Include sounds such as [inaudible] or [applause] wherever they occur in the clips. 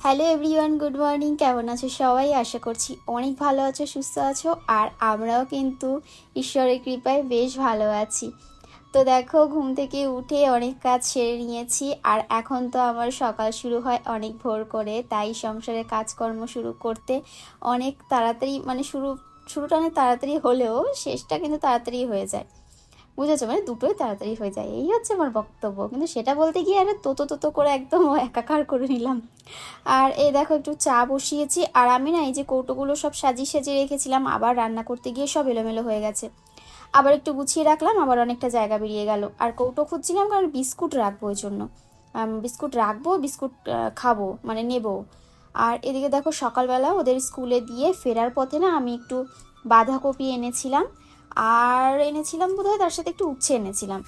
Hello everyone good morning কেমন আছো সবাই? আশা করছি অনেক ভালো আছো, সুস্থ আছো, আর আমরাও কিন্তু ঈশ্বরের কৃপায় বেশ ভালো আছি। তো দেখো, ঘুম থেকে উঠে অনেক কাজ সেরে নিয়েছি, আর এখন তো আমার সকাল শুরু হয় অনেক ভোর করে, তাই সংসারে কাজকর্ম শুরু করতে অনেক তাড়াতাড়ি মানে শুরু, শুরুটা অনেক তাড়াতাড়ি হলেও শেষটা কিন্তু তাড়াতাড়ি হয়ে যায়। বুঝেছ মানে দুটোই তাড়াতাড়ি হয়ে যায়। এই হচ্ছে আমার বক্তব্য। কিন্তু সেটা বলতে গিয়ে আরে তোতো তোতো করে একদম [laughs] একাকার করে নিলাম। আর এই দেখো, একটু চা বসিয়েছি। আর আমি না এই যে কৌটোগুলো সব সাজিয়ে সাজিয়ে রেখেছিলাম, আবার রান্না করতে গিয়ে সব এলোমেলো হয়ে গেছে। আবার একটু গুছিয়ে রাখলাম, আবার অনেকটা জায়গা বেরিয়ে গেল। আর কৌটো খুঁজছিলাম কারণ বিস্কুট রাখব ওই জন্য। বিস্কুট রাখব, বিস্কুট খাব মানে নেব। আর এদিকে দেখো, সকালবেলা ওদের স্কুলে দিয়ে ফেরার পথে না আমি একটু বাঁধাকপি এনেছিলাম। আর এনেছিলাম বোধহয়, তার সাথে একটু উচ্ছে এনেছিলাম।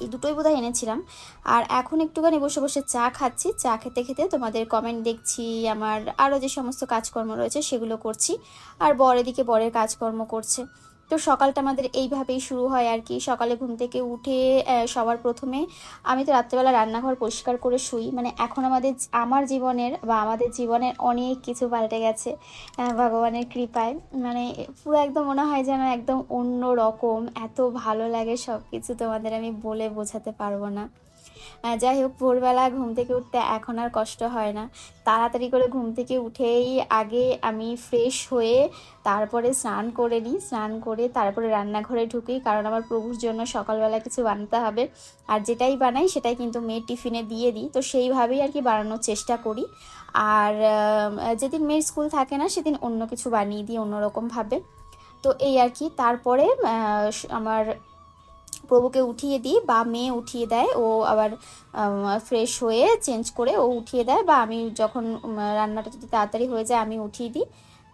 এই দুটোই বোধহয় এনেছিলাম। আর এখন একটুখানি বসে বসে চা খাচ্ছি। চা খেতে খেতে তোমাদের কমেন্ট দেখছি, আমার আরও যে সমস্ত কাজকর্ম রয়েছে সেগুলো করছি। আর বর এদিকে বরের কাজকর্ম করছে। তো সকালটা আমাদের এইভাবেই শুরু হয় আর কি। সকালে ঘুম থেকে উঠে সবার প্রথমে আমি তো রাত্রেবেলা রান্নাঘর পরিষ্কার করে শুই। মানে এখন আমাদের আমার জীবনের বা আমাদের জীবনের অনেক কিছু পাল্টে গেছে ভগবানের কৃপায়। মানে পুরো একদম মনে হয় যেন একদম অন্য রকম এত ভালো লাগে সব কিছু তোমাদের আমি বলে বোঝাতে পারব না। যাই হোক, ভোরবেলা ঘুম থেকে উঠতে এখন আর কষ্ট হয় না। তাড়াতাড়ি করে ঘুম থেকে উঠেই আগে আমি ফ্রেশ হয়ে তারপরে স্নান করে নিই। স্নান করে তারপরে রান্নাঘরে ঢুকি, কারণ আমার প্রভুর জন্য সকালবেলা কিছু বানাতে হবে। আর যেটাই বানাই, সেটাই কিন্তু মেয়ের টিফিনে দিয়ে দিই। তো সেইভাবেই আর কি বানানোর চেষ্টা করি। আর যেদিন মেয়ের স্কুল থাকে না, সেদিন অন্য কিছু বানিয়ে দিই অন্যরকমভাবে। তো এই আর কি। তারপরে আমার প্রভুকে উঠিয়ে দিই বা মেয়ে উঠিয়ে দেয়, ও আবার ফ্রেশ হয়ে চেঞ্জ করে ও উঠিয়ে দেয় বা আমি যখন রান্নাটা যদি তাড়াতাড়ি হয়ে যায় আমি উঠিয়ে দিই।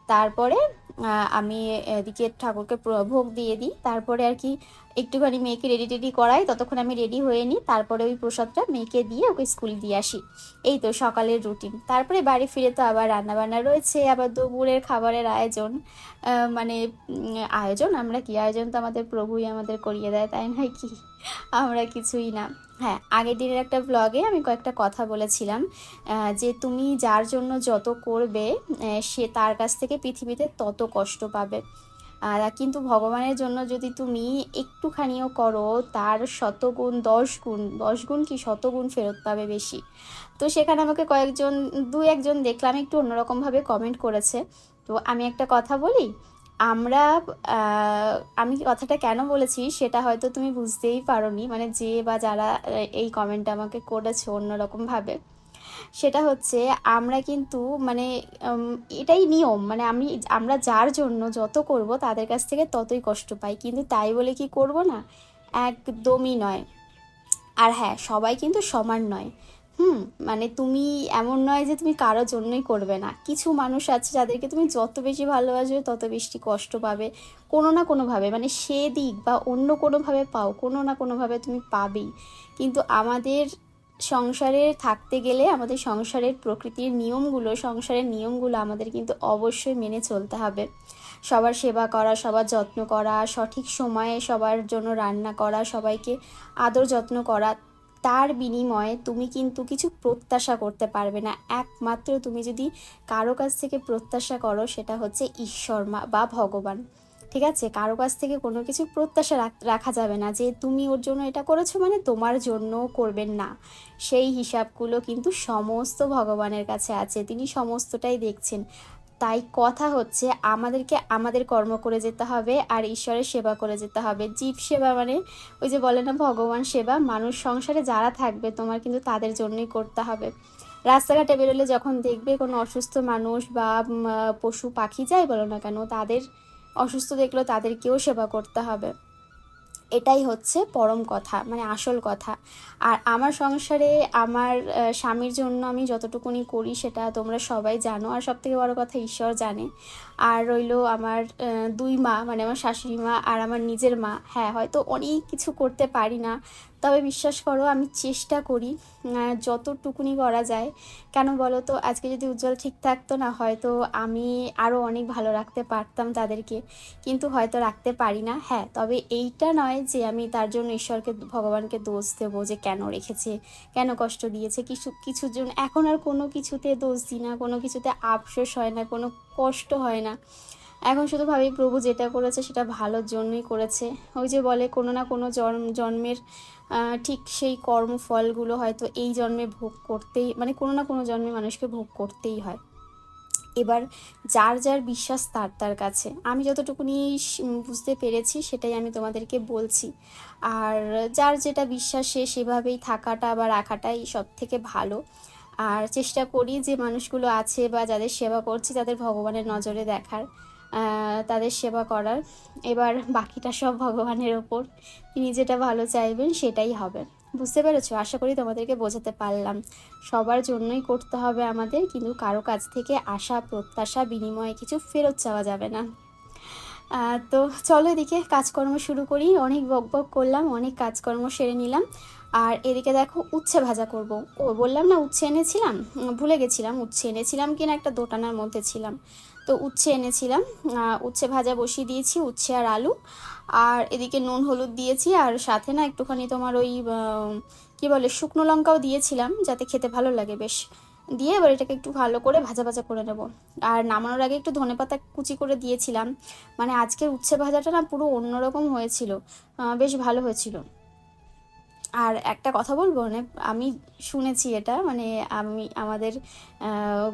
তারপরে আমি এদিকে ঠাকুরকে ভোগ দিয়ে দিই। তারপরে আর কি একটুখানি মেয়েকে রেডি টেডি করাই, ততক্ষণ আমি রেডি হয়ে নিই, তারপরে ওই প্রসাদটা মেয়েকে দিয়ে ওকে স্কুল দিয়ে আসি। এই তো সকালের রুটিন তারপরে বাড়ি ফিরে তো আবার রান্নাবান্না রয়েছে, আবার দুপুরের খাবারের আয়োজন। মানে আয়োজন? আমরা কি আয়োজন তো আমাদের প্রভুই আমাদের করিয়ে দেয়, তাই নয় কি? আমরা কিছুই না। হ্যাঁ আগের দিনের একটা ব্লগে আমি কয়েকটা কথা বলেছিলাম। যে তুমি যার জন্য যত করবে সে তার কাছ থেকে পৃথিবীতে তত কষ্ট পাবে। আর কিন্তু ভগবানের জন্য যদি তুমি একটুখানিও করো, তার শতগুণ দশ গুণ দশ গুণ কি শতগুণ ফেরত পাবে বেশি? তো সেখানে আমাকে কয়েকজন দু একজন দেখলাম একটু অন্যরকমভাবে কমেন্ট করেছে। তো আমি একটা কথা বলি, আমরা আমি কথাটা কেন বলেছি সেটা হয়তো তুমি বুঝতেই পারোনি মানে যে বা যারা এই কমেন্টটা আমাকে করেছে অন্যরকমভাবে। সেটা হচ্ছে আমরা কিন্তু মানে এটাই নিয়ম। মানে আমি, আমরা যার জন্য যত করব তাদের কাছ থেকে ততই কষ্ট পাই। কিন্তু তাই বলে কি করব না? একদমই নয়। আর হ্যাঁ সবাই কিন্তু সমান নয়। হুম মানে তুমি এমন নয় যে তুমি কারোর জন্যই করবে না। কিছু মানুষ আছে যাদেরকে তুমি যত বেশি ভালোবাসবে তত বেশি কষ্ট পাবে। কোনো না কোনোভাবে মানে সে দিক বা অন্য কোনোভাবে পাও, কোনো না কোনোভাবে তুমি পাবেই। কিন্তু আমাদের সংসারে থাকতে গেলে আমাদের সংসারের প্রকৃতির নিয়মগুলো, সংসারের নিয়মগুলো আমাদের কিন্তু অবশ্যই মেনে চলতে হবে। সবার সেবা করা, সবার যত্ন করা, সঠিক সময়ে সবার জন্য রান্না করা, সবাইকে আদর যত্ন করা, তার বিনিময়ে তুমি কিন্তু কিছু প্রত্যাশা করতে পারবে না। একমাত্র তুমি যদি কারও কাছ থেকে প্রত্যাশা করো, সেটা হচ্ছে ঈশ্বর মা বা ভগবান। ঠিক আছে? কারও কাছ থেকে কোনো কিছু প্রত্যাশা রাখ- যাবে না যে তুমি ওর জন্য এটা করেছ মানে তোমার জন্য করবেন না। সেই হিসাবগুলো কিন্তু সমস্ত ভগবানের কাছে আছে, তিনি সমস্তটাই দেখছেন। তাই কথা হচ্ছে আমাদেরকে আমাদের কর্ম করে যেতে হবে আর ঈশ্বরের সেবা করে যেতে হবে। জীব সেবা মানে ওই যে বলে না ভগবান সেবা, মানুষ সংসারে যারা থাকবে তোমার কিন্তু তাদের জন্যই করতে হবে। রাস্তাঘাটে বেরোলে যখন দেখবে কোনো অসুস্থ মানুষ বা পশু পাখি যাই বলো না কেন, তাদের অসুস্থ দেখলেও তাদেরকেও সেবা করতে হবে। এটাই হচ্ছে পরম কথা মানে আসল কথা। আর আমার সংসারে আমার স্বামীর জন্য আমি যতটুকুনি করি সেটা তোমরা সবাই জানো। আর সব থেকে বড় কথা ঈশ্বর জানে। আর রইল আমার দুই মা মানে আমার শাশুড়ি মা আর আমার নিজের মা। হ্যাঁ হয়তো অনেক কিছু করতে পারি না তবে বিশ্বাস করো, আমি চেষ্টা করি যতটুকুনি করা যায়। কেন বলো তো, আজকে যদি উজ্জ্বল ঠিক থাকতো না, হয়তো আমি আরও অনেক ভালো রাখতে পারতাম তাদেরকে। কিন্তু হয়তো রাখতে পারি না হ্যাঁ। তবে এইটা নয় যে আমি তার জন্য ঈশ্বরকে, ভগবানকে দোষ দেবো যে কেন রেখেছে, কেন কষ্ট দিয়েছে। কিছু কিছুর জন্য এখন আর কোনো কিছুতে দোষ দিই না, কোনো কিছুতে আফসোস হয় না, কোনো কষ্ট হয় না। এখন শুধু ভাবি, প্রভু যেটা করেছে সেটা ভালোর জন্যই করেছে। ওই যে বলে, কোনো না কোনো জন্ম জন্মের ঠিক সেই কর্মফলগুলো হয়তো এই জন্মে ভোগ করতেই মানে কোনো না কোনো জন্মে মানুষকে ভোগ করতেই হয়। এবার যার যার বিশ্বাস তার তার কাছে। আমি যতটুকুনি বুঝতে পেরেছি সেটাই আমি তোমাদেরকে বলছি। আর যার যেটা বিশ্বাস সে সেভাবেই থাকাটা বা রাখাটাই সব থেকে ভালো। আর চেষ্টা করি যে মানুষগুলো আছে বা যাদের সেবা করছি তাদের ভগবানের নজরে দেখার। তাদের সেবা করার। এবার বাকিটা সব ভগবানের ওপর। তিনি যেটা ভালো চাইবেন সেটাই হবে। বুঝতে পেরেছ? আশা করি তোমাদেরকে বোঝাতে পারলাম। সবার জন্যই করতে হবে আমাদের, কিন্তু কারও কাছ থেকে আশা, প্রত্যাশা, বিনিময়ে কিছু ফেরত চাওয়া যাবে না। তো চলো এদিকে কাজকর্ম শুরু করি। অনেক বক বক করলাম, অনেক কাজকর্ম সেরে নিলাম। আর এদিকে দেখো উচ্ছে ভাজা করব। ও বললাম, না, উচ্ছে এনেছিলাম? ভুলে গেছিলাম, উচ্ছে এনেছিলাম কিনা একটা দোটানার মধ্যে ছিলাম। তো উচ্ছে এনেছিলাম উচ্ছে ভাজা বসিয়ে দিয়েছি, উচ্ছে আর আলু। আর এদিকে নুন, হলুদ দিয়েছি, আর সাথে না একটুখানি তোমার ওই কি বলে, শুকনো লঙ্কাও দিয়েছিলাম, যাতে খেতে ভালো লাগে বেশ। দিয়ে এবার এটাকে একটু ভালো করে ভাজা ভাজা করে নেব। আর নামানোর আগে একটু ধনেপাতা কুচি করে দিয়েছিলাম। মানে আজকের উচ্ছে ভাজাটা না পুরো অন্যরকম হয়েছিল বেশ ভালো হয়েছিল। আর একটা কথা বলব মানে আমি শুনেছি এটা মানে আমি, আমাদের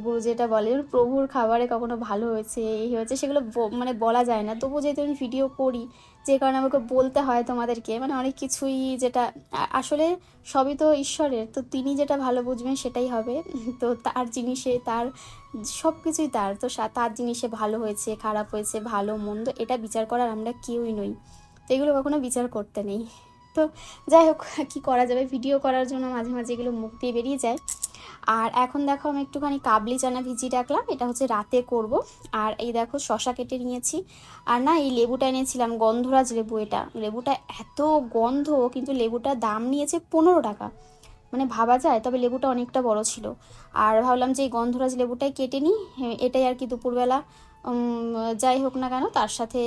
গুরু যেটা বলে প্রভুর খাবারে কখনো ভালো হয়েছে এই হয়েছে, সেগুলো মানে বলা যায় না। তবু যেহেতু আমি ভিডিও করি, যে কারণে আমাকে বলতে হয় তোমাদেরকে মানে অনেক কিছুই যেটা আসলে সবই তো ঈশ্বরের, তো তিনি যেটা ভালো বুঝবেন সেটাই হবে। [laughs] তো তার জিনিসে, তার সব কিছুই তার, তো তার জিনিসে ভালো হয়েছে, খারাপ হয়েছে, ভালো, মন্দ, এটা বিচার করার আমরা কেউই নই। তো এগুলো কখনো বিচার করতে নেই। তো যাই হোক, কী করা যাবে? ভিডিও করার জন্য মাঝে মাঝে এগুলো মুখ দিয়ে বেরিয়ে যায়। আর এখন দেখো আমি একটুখানি কাবলি চানা ভিজিয়ে রাখলাম, এটা হচ্ছে রাতে করব। আর এই দেখো শশা কেটে নিয়েছি। আর না, এই লেবুটা এনেছিলাম, গন্ধরাজ লেবু এটা। লেবুটা এত গন্ধ, কিন্তু লেবুটার দাম নিয়েছে পনেরো টাকা। মানে ভাবা যায়, তবে লেবুটা অনেকটা বড় ছিল। আর ভাবলাম যে এই গন্ধরাজ লেবুটাই কেটে নিই, এটাই আর কি দুপুরবেলা যাই হোক না কেন, তার সাথে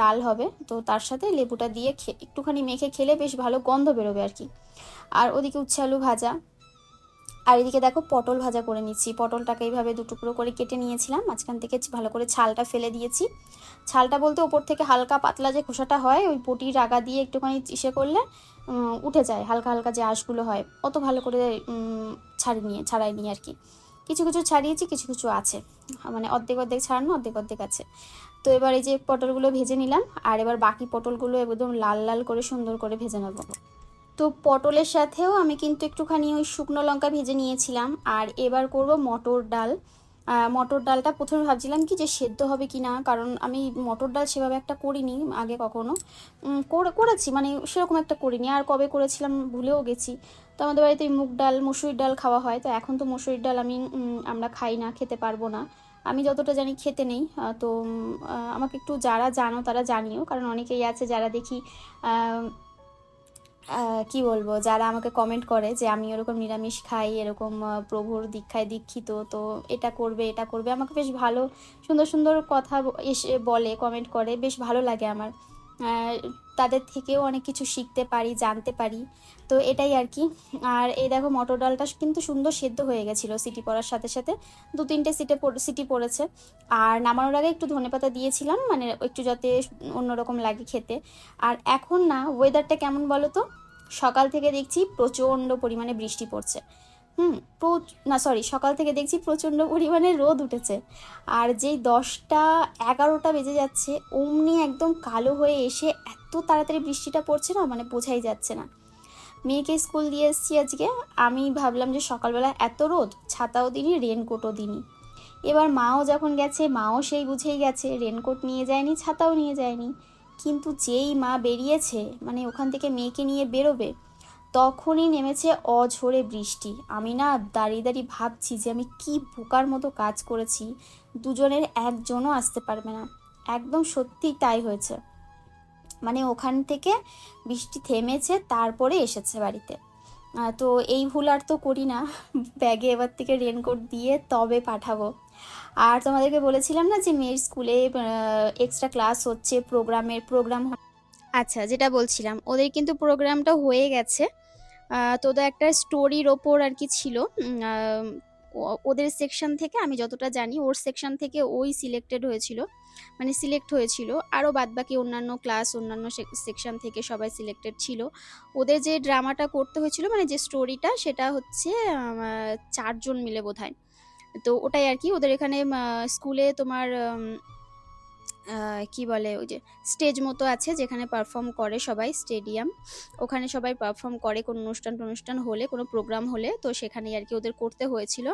ডাল হবে। তো তার সাথে লেবুটা দিয়ে একটুখানি মেখে খেলে বেশ ভালো গন্ধ বেরোবে আর কি। আর ওদিকে উচ্ছে আলু ভাজা। আর এদিকে দেখো পটল ভাজা করে নিচ্ছি। পটলটাকে এইভাবে দু টুকরো করে কেটে নিয়েছিলাম। মাঝখান থেকে ভালো করে ছালটা ফেলে দিয়েছি। ছালটা বলতে ওপর থেকে হালকা পাতলা যে খোসাটা হয়, ওই পটির আগা দিয়ে একটুখানি ইসে করলে উঠে যায় হালকা হালকা যে আঁশগুলো হয়। অত ভালো করে ছাড়ি নিয়ে ছাড়াই নিয়ে আর কি। কিছু কিছু ছাড়িয়েছি, কিছু কিছু আছে। মানে অর্ধেক অর্ধেক ছাড়ানো, অর্ধেক অর্ধেক আছে। তো এবার এই যে পটলগুলো ভেজে নিলাম, আর এবার বাকি পটলগুলো একদম লাল লাল করে সুন্দর করে ভেজে নেব। তো পটলের সাথেও আমি কিন্তু একটুখানি ওই শুকনো লঙ্কা ভেজে নিয়েছিলাম, আর এবার করব মটর ডাল। মটর ডালটা প্রথমে ভাবছিলাম কি যে সেদ্ধ হবে কি না কারণ আমি মটর ডাল সেভাবে একটা করিনি আগে কখনো। করে- করেছি মানে সেরকম একটা করিনি, আর কবে করেছিলাম ভুলেও গেছি। তো আমাদের বাড়িতে মুগ ডাল মসুরির ডাল খাওয়া হয়। তো এখন তো মসুরির ডাল আমি আমরা খাই না, খেতে পারব না। আমি যতটা জানি খেতে নেই তো আমাকে একটু যারা জানো তারা জানিও, কারণ অনেকেই আছে যারা দেখি কি বলব, যারা আমাকে কমেন্ট করে যে আমি ওরকম নিরামিষ খাই, এরকম প্রভুর দীক্ষায় দীক্ষিত, তো এটা করবে এটা করবে। আমাকে বেশ ভালো, সুন্দর সুন্দর কথা এসে বলে কমেন্ট করে, বেশ ভালো লাগে আমার। তাদের থেকেও অনেক কিছু শিখতে পারি, জানতে পারি। তো এটাই আর কি। আর এই দেখো মটর ডালটা কিন্তু সুন্দর সেদ্ধ হয়ে গেছিল সিটি পড়ার সাথে সাথে। দু তিনটে সিটে সিটি পড়েছে। আর নামানোর আগে একটু ধনেপাতা দিয়েছিলাম মানে একটু যাতে অন্যরকম লাগে খেতে। আর এখন না ওয়েদারটা কেমন বলো তো? সকাল থেকে দেখছি প্রচণ্ড পরিমাণে বৃষ্টি পড়ছে। হুম না সরি সকাল থেকে দেখছি প্রচণ্ড পরিমাণে রোদ উঠেছে। আর যেই দশটা এগারোটা বেজে যাচ্ছে, অমনি একদম কালো হয়ে এসে এত তাড়াতাড়ি বৃষ্টিটা পড়ছে না মানে বোঝাই যাচ্ছে না। মেয়েকে স্কুল দিয়ে এসেছি আজকে, আমি ভাবলাম যে সকালবেলা এত রোদ, ছাতাও দিনই রেনকোটও দিনই এবার মাও যখন গেছে, মাও সেই বুঝেই গেছে রেনকোট নিয়ে যায়নি, ছাতাও নিয়ে যায়নি। কিন্তু যেই মা বেরিয়েছে মানে ওখান থেকে মেয়েকে নিয়ে বেরোবে তখনই নেমেছে অঝোরে বৃষ্টি। আমি না দাঁড়িয়ে দাঁড়িয়ে ভাবছি যে আমি কি বোকার মতো কাজ করেছি। দুজনের একজনও আসতে পারবে না। একদম সত্যিই তাই হয়েছে। মানে ওখান থেকে বৃষ্টি থেমেছে, তারপরে এসেছে বাড়িতে। তো এই ভুল আর তো করি না। ব্যাগে এবার থেকে রেনকোট দিয়ে তবে পাঠাবো। আর তোমাদেরকে বলেছিলাম না যে মেয়ের স্কুলে এক্সট্রা ক্লাস হচ্ছে প্রোগ্রামের প্রোগ্রাম আচ্ছা যেটা বলছিলাম, ওদের কিন্তু প্রোগ্রামটা হয়ে গেছে। আহ, তো ওদের একটা স্টোরির ওপর আর কি ছিল। ওদের সেকশন থেকে আমি যতটা জানি ওর সেকশন থেকে ওই সিলেক্টেড হয়েছিল। মানে সিলেক্ট হয়েছিল। আরও বাদবাকি অন্যান্য ক্লাস অন্যান্য সেকশন থেকে সবাই সিলেক্টেড ছিল। ওদের যে ড্রামাটা করতে হয়েছিল মানে যে স্টোরিটা সেটা হচ্ছে চারজন মিলে বোধহয়। তো ওটাই আর কি। ওদের এখানে স্কুলে তোমার কি বলে, ওই যে স্টেজ মতো আছে যেখানে পারফর্ম করে সবাই স্টেডিয়াম ওখানে সবাই পারফর্ম করে কোনো অনুষ্ঠান টনুষ্ঠান হলে, কোনো প্রোগ্রাম হলে, তো সেখানেই আর কি ওদের করতে হয়েছিল।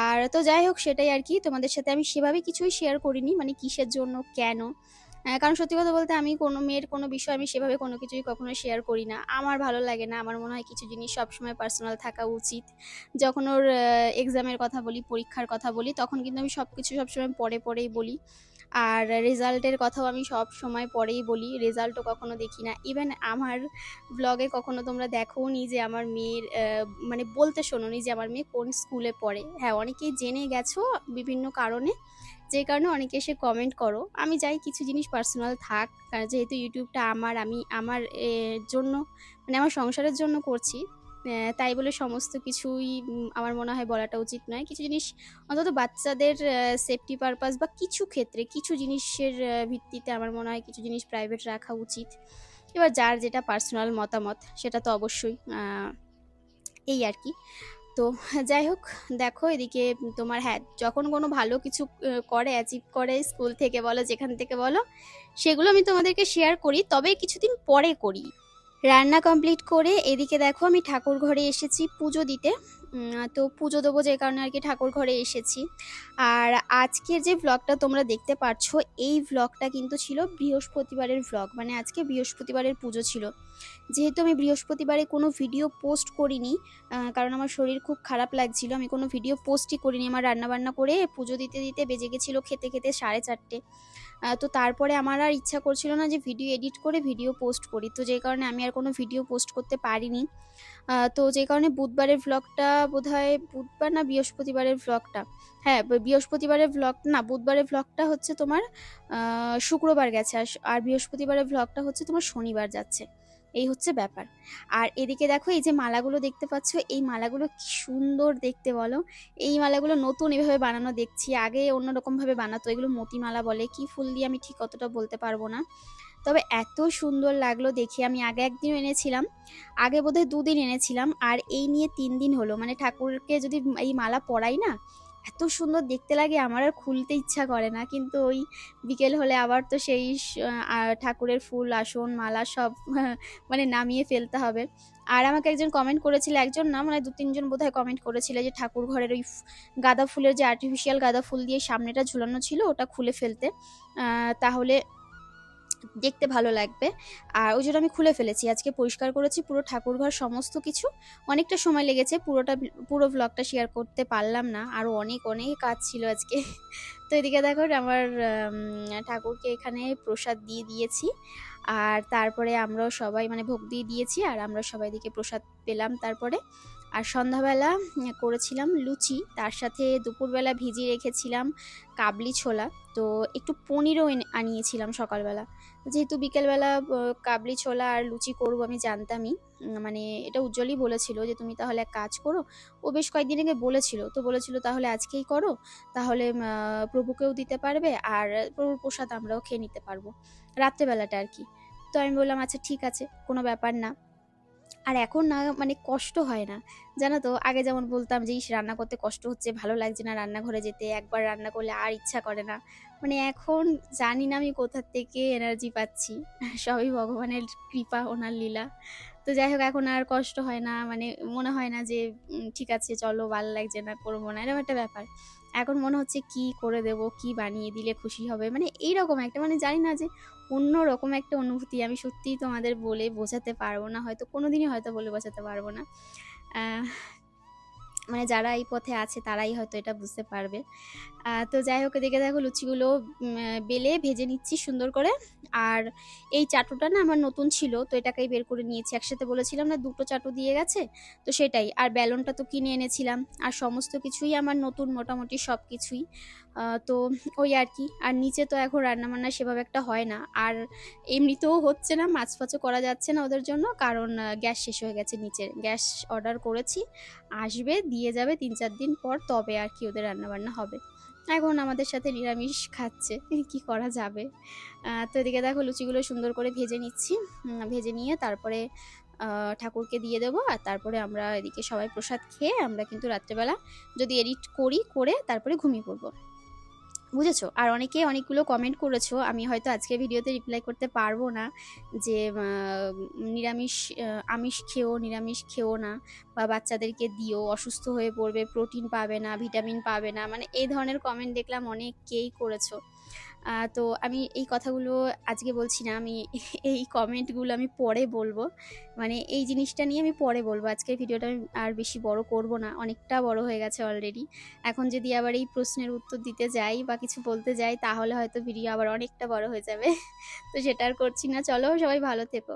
আর তো যাই হোক, সেটাই আর কি। তোমাদের সাথে আমি সেভাবে কিছুই শেয়ার করিনি মানে কিসের জন্য, কেন? কারণ সত্যি কথা বলতে আমি কোনো মেয়ের কোনো বিষয় আমি সেভাবে কোনো কিছুই কখনো শেয়ার করি না। আমার ভালো লাগে না, আমার মনে হয় কিছু জিনিস সবসময় পার্সোনাল থাকা উচিত। যখন ওর এক্সামের কথা বলি, পরীক্ষার কথা বলি, তখন কিন্তু আমি সব কিছু সবসময় পরে পরেই বলি। আর রেজাল্টের কথাও আমি সব সময় পরেই বলি, রেজাল্টও কখনো দেখি না। ইভেন আমার ব্লগে কখনো তোমরা দেখোও নি যে আমার মেয়ের মানে বলতে শোনোনি যে আমার মেয়ে কোন স্কুলে পড়ে। হ্যাঁ অনেকেই জেনে গেছো বিভিন্ন কারণে, যে কারণে অনেকে এসে কমেন্ট করো। আমি যাই, কিছু জিনিস পার্সোনাল থাক যেহেতু ইউটিউবটা আমার, আমি আমার জন্য মানে আমার সংসারের জন্য করছি তাই বলে সমস্ত কিছুই আমার মনে হয় বলাটা উচিত নয়। কিছু জিনিস অন্তত বাচ্চাদের সেফটি পারপাস বা কিছু ক্ষেত্রে, কিছু জিনিসের ভিত্তিতে আমার মনে হয় কিছু জিনিস প্রাইভেট রাখা উচিত। এবার যার যেটা পার্সোনাল মতামত, সেটা তো অবশ্যই এই আর কি। তো যাই হোক, দেখো এদিকে তোমার হ্যাঁ যখন কোনো ভালো কিছু করে অ্যাচিভ করে স্কুল থেকে বলো, যেখান থেকে বলো, সেগুলো আমি তোমাদেরকে শেয়ার করি। তবে কিছুদিন পরে করি। রান্না কমপ্লিট করে এদিকে দেখো আমি ঠাকুর ঘরে এসেছি পুজো দিতে। তো পুজো দেবো যে কারণে আর কি ঠাকুর ঘরে এসেছি। আর আজকের যে ভ্লগটা তোমরা দেখতে পারছ, এই ভ্লগটা কিন্তু ছিল বৃহস্পতিবারের ভ্লগ মানে আজকে বৃহস্পতিবারের পুজো ছিল। যেহেতু আমি বৃহস্পতিবারে কোনো ভিডিও পোস্ট করিনি কারণ আমার শরীর খুব খারাপ লাগছিল, আমি কোনো ভিডিও পোস্টই করিনি। আমার রান্নাবান্না করে পুজো দিতে দিতে বেজে গেছিল খেতে খেতে সাড়ে চারটে। তো তারপরে আমার আর ইচ্ছা করছিল না যে ভিডিও এডিট করে ভিডিও পোস্ট করি। তো যে কারণে আমি আর কোনো ভিডিও পোস্ট করতে পারিনি। তো যে কারণে বুধবারের ভ্লগটা বোধহয় বুধবার না বৃহস্পতিবারের ভ্লগটা হ্যাঁ বৃহস্পতিবারের ভ্লগ না, বুধবারের ভ্লগটা হচ্ছে তোমার শুক্রবার গেছে আর আর বৃহস্পতিবারের ভ্লগটা হচ্ছে তোমার শনিবার যাচ্ছে। এই হচ্ছে ব্যাপার। আর এদিকে দেখো, এই যে মালাগুলো দেখতে পাচ্ছ, এই মালাগুলো কি সুন্দর দেখতে বলো। এই মালাগুলো নতুন এভাবে বানানো দেখছি। আগে অন্যরকমভাবে বানাতো। এগুলো মতিমালা বলে। কি ফুল দিয়ে আমি ঠিক অতটা বলতে পারব না। তবে এত সুন্দর লাগল দেখে আমি আগে একদিন এনেছিলাম, আগে বোধহয় দুদিন এনেছিলাম আর এই নিয়ে তিন দিন হলো। মানে ঠাকুরকে যদি এই মালা পরাই না, এত সুন্দর দেখতে লাগে, আমার আর খুলতে ইচ্ছা করে না। কিন্তু ওই বিকেল হলে আবার তো সেই ঠাকুরের ফুল, আসন, মালা সব [laughs] মানে নামিয়ে ফেলতে হবে। আর আমাকে একজন কমেন্ট করেছিল, একজন না মানে দু তিনজন বোধহয় কমেন্ট করেছিল যে ঠাকুর ঘরের ওই গাঁদা ফুলের যে আর্টিফিশিয়াল গাঁদা ফুল দিয়ে সামনেটা ঝুলানো ছিল, ওটা খুলে ফেলতে। তাহলে দেখতে ভালো লাগবে। আর ওই জন্য আমি খুলে ফেলেছি। আজকে পরিষ্কার করেছি পুরো ঠাকুরঘর সমস্ত কিছু। অনেকটা সময় লেগেছে পুরোটা পুরো ব্লগটা শেয়ার করতে পারলাম না। আরও অনেক অনেক কাজ ছিল আজকে। [laughs] তো এদিকে দেখো আমার ঠাকুরকে এখানে প্রসাদ দিয়ে দিয়েছি। আর তারপরে আমরাও সবাই মানে ভোগ দিয়ে দিয়েছি আর আমরা সবাই দিকে প্রসাদ পেলাম তারপরে। আর সন্ধ্যাবেলা করেছিলাম লুচি, তার সাথে দুপুরবেলা ভিজিয়ে রেখেছিলাম কাবলি ছোলা। তো একটু পনিরও আনিয়েছিলাম সকালবেলা। যেহেতু বিকেলবেলা কাবলি ছোলা আর লুচি করব আমি জানতামই মানে এটা উজ্জ্বলই বলেছিল যে তুমি তাহলে এক কাজ করো। ও বেশ কয়েকদিন আগে বলেছিল, তো বলেছিল তাহলে আজকেই করো, তাহলে প্রভুকেও দিতে পারবে আর প্রভুর প্রসাদ আমরাও খেয়ে নিতে পারব। রাত্রেবেলাটা আর কি। তো আমি বললাম আচ্ছা ঠিক আছে, কোনো ব্যাপার না। আর এখন না মানে কষ্ট হয় না। জানো তো, আগে যেমন বলতাম যে, ইস, রান্না করতে কষ্ট হচ্ছে, ভালো লাগছে না রান্নাঘরে যেতে, একবার রান্না করলে আর ইচ্ছা করে না। মানে এখন জানি না আমি কোথার থেকে এনার্জি পাচ্ছি। সবই ভগবানের কৃপা, ওনার লীলা। তো যাই হোক, এখন আর কষ্ট হয় না। মানে মনে হয় না যে ঠিক আছে, চলো, ভালো লাগছে না, করব না। এরকম একটা ব্যাপার। এখন মনে হচ্ছে কি করে দেব, কি বানিয়ে দিলে খুশি হবে? মানে এইরকম একটা মানে জানি না যে অন্য রকম একটা অনুভূতি আমি সত্যিই তোমাদের বলে বোঝাতে পারব না, হয়তো কোনোদিনই হয়তো বলে বোঝাতে পারব না। মানে যারা এই পথে আছে তারাই হয়তো এটা বুঝতে পারবে। তো যাই হোক, এদিকে দেখো লুচিগুলো বেলে ভেজে নিচ্ছি সুন্দর করে। আর এই চাটুটা না আমার নতুন ছিল, তো এটাকেই বের করে নিয়েছি। একসাথে বলেছিলাম না দুটো চাটু দিয়ে গেছে, তো সেটাই। আর ব্যালনটা তো কিনে এনেছিলাম। আর সমস্ত কিছুই আমার নতুন, মোটামুটি সব কিছুই তো ওই আর কি। আর নিচে তো এখন রান্নাবান্না সেভাবে একটা হয় না। আর এমনিতেও হচ্ছে না, মাছ ফাছও করা যাচ্ছে না ওদের জন্য, কারণ গ্যাস শেষ হয়ে গেছে নিচের। গ্যাস অর্ডার করেছি, আসবে, দিয়ে যাবে তিন চার দিন পর, তবে আর কি ওদের রান্নাবান্না হবে। এখন আমাদের সাথে নিরামিষ খাচ্ছে, [laughs] কি করা যাবে? তো এদিকে দেখো লুচিগুলো সুন্দর করে ভেজে নিচ্ছি। ভেজে নিয়ে তারপরে ঠাকুরকে দিয়ে দেবো। আর তারপরে আমরা এদিকে সবাই প্রসাদ খেয়ে আমরা কিন্তু রাত্রেবেলা যদি এডিট করি, করে তারপরে ঘুমিয়ে পড়ব। বুঝেছ? আর অনেকে অনেকগুলো কমেন্ট করেছ, আমি হয়তো আজকে ভিডিওতে রিপ্লাই করতে পারব না যে নিরামিষ আমিষ খেও, নিরামিষ খেও না বা বাচ্চাদেরকে দিও, অসুস্থ হয়ে পড়বে প্রোটিন পাবে না ভিটামিন পাবে না মানে এই ধরনের কমেন্ট দেখলাম অনেককেই করেছ। তো আমি এই কথাগুলো আজকে বলছি না, আমি [laughs] এই কমেন্টগুলো আমি পরে বলব। মানে এই জিনিসটা নিয়ে আমি পরে বলব। আজকের ভিডিওটা আমি আর বেশি বড় করব না, অনেকটা বড় হয়ে গেছে অলরেডি এখন যদি আবার এই প্রশ্নের উত্তর দিতে যাই বা কিছু বলতে যাই, তাহলে হয়তো ভিডিও আবার অনেকটা বড় হয়ে যাবে। [laughs] তো সেটা আর করছি না। চলো সবাই ভালো থেকো।